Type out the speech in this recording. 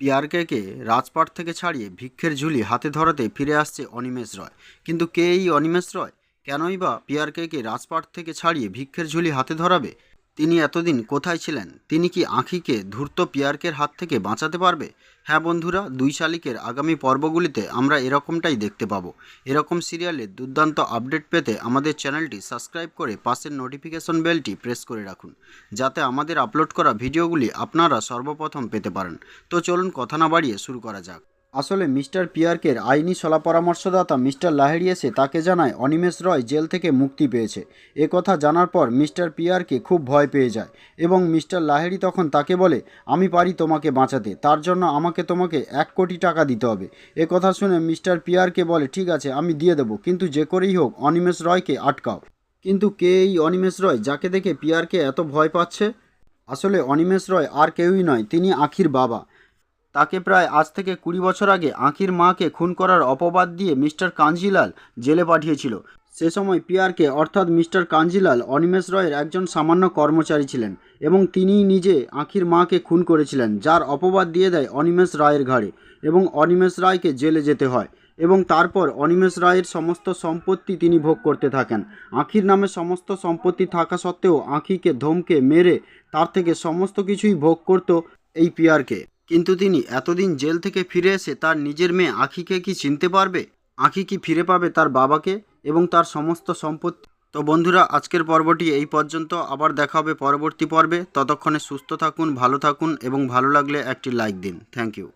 পিয়ারকেকে রাজপাট থেকে ছাড়িয়ে ভিক্ষের ঝুলি হাতে ধরাতে ফিরে আসছে অনিমেষ রয়। কিন্তু কে এই অনিমেষ রয়? কেনই বা পিয়ারকেকে রাজপাট থেকে ছাড়িয়ে ভিক্ষের ঝুলি হাতে ধরাবে? তিনি এতদিন কোথায় ছিলেন? তিনি কি আঁখিকে ধূর্ত পিয়ারকের হাত থেকে বাঁচাতে পারবে? হ্যাঁ বন্ধুরা, দুই শালিকের আগামী পর্বগুলিতে আমরা এরকমটাই দেখতে পাবো। এরকম সিরিয়ালের দুর্দান্ত আপডেট পেতে আমাদের চ্যানেলটি সাবস্ক্রাইব করে পাশের নোটিফিকেশন বেলটি প্রেস করে রাখুন, যাতে আমাদের আপলোড করা ভিডিওগুলি আপনারা সর্বপ্রথম পেতে পারেন। তো চলুন কথা না বাড়িয়ে শুরু করা যাক। আসলে মিস্টার পিয়ার্কের আইনি সলা পরামর্শদাতা মিস্টার লাহেরি এসে তাকে জানায়, অনিমেষ রয় জেল থেকে মুক্তি পেয়েছে। এ কথা জানার পর মিস্টার পিয়ারকে খুব ভয় পেয়ে যায় এবং মিস্টার লাহেরি তখন তাকে বলে, আমি পারি তোমাকে বাঁচাতে, তার জন্য আমাকে তোমাকে এক কোটি টাকা দিতে হবে। এ কথা শুনে মিস্টার পিয়ারকে বলে, ঠিক আছে, আমি দিয়ে দেবো, কিন্তু যে করেই হোক, অনিমেষ রয়কে আটকাও। কিন্তু কে এই অনিমেষ রয়, যাকে দেখে পিয়ারকে এত ভয় পাচ্ছে? আসলে অনিমেষ রয় আর কেউই নয়, তিনি আখির বাবা। তাকে প্রায় আজ থেকে কুড়ি বছর আগে আঁখির মাকে খুন করার অপবাদ দিয়ে মিস্টার কাঞ্জিলাল জেলে পাঠিয়েছিল। সে সময় পিয়ারকে অর্থাৎ মিস্টার কাঞ্জিলাল অনিমেষ রয়ের একজন সামান্য কর্মচারী ছিলেন এবং তিনিই নিজে আঁখির মাকে খুন করেছিলেন, যার অপবাদ দিয়ে দেয় অনিমেষ রায়ের ঘাড়ে এবং অনিমেষ রায়কে জেলে যেতে হয় এবং তারপর অনিমেষ রায়ের সমস্ত সম্পত্তি তিনি ভোগ করতে থাকেন। আঁখির নামে সমস্ত সম্পত্তি থাকা সত্ত্বেও আঁখিকে ধমকে মেরে তার থেকে সমস্ত কিছুই ভোগ করত এই পিয়ারকে। কিন্তু তিনি এতদিন জেল থেকে ফিরে এসে তার নিজের মেয়ে আঁখিকে কি চিনতে পারবে? আঁখি কি ফিরে পাবে তার বাবাকে এবং তার সমস্ত সম্পত্তি? তো বন্ধুরা, আজকের পর্বটি এই পর্যন্ত। আবার দেখা হবে পরবর্তী পর্বে। ততক্ষণে সুস্থ থাকুন, ভালো থাকুন এবং ভালো লাগলে একটি লাইক দিন। Thank you